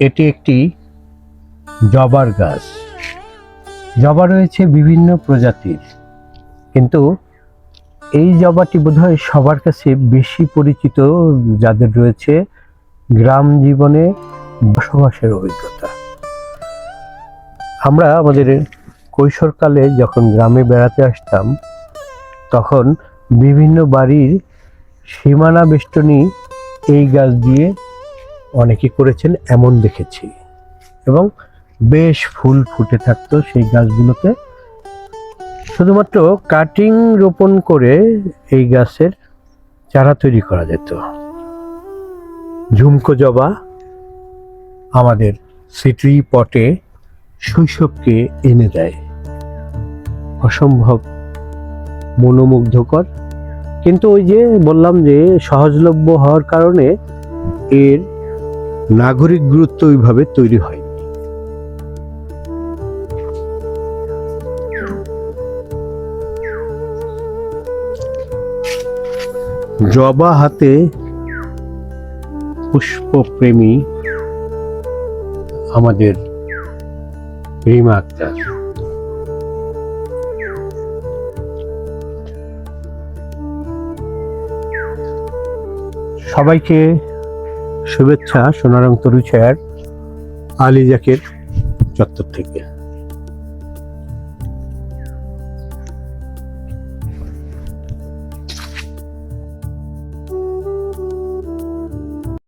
এটি একটি জবার গাছ। জবা রয়েছে বিভিন্ন প্রজাতির। কিন্তু এই জবাটি বোধহয় সবার কাছে বেশি পরিচিত, যাদের রয়েছে গ্রাম জীবনে বসবাসের অভিজ্ঞতা। আমরা আমাদের কৈশোরকালে যখন গ্রামে বেড়াতে আসতাম, তখন বিভিন্ন বাড়ির সীমানা বেষ্টনী এই গাছ দিয়ে অনেকে করেছেন, এমন দেখেছি। এবং বেশ ফুল ফুটে থাকতো সেই গাছগুলোতে। শুধুমাত্র কাটিং রোপণ করে এই গাছের চারা তৈরি করা যেত। ঝুমকো জবা আমাদের সিটি পটে শৈশবকে এনে দেয়। অসম্ভব মনোমুগ্ধকর। কিন্তু ওই যে বললাম যে সহজলভ্য হওয়ার কারণে এর নাগরিক গুরুত্ব ওইভাবে তৈরি হয় জবা হাতে পুষ্পপ্রেমী আমাদের রিমা আক্তার। সবাইকে শুভেচ্ছা সোনারং তরু ছায়ার আলী জাকের চত্বর থেকে।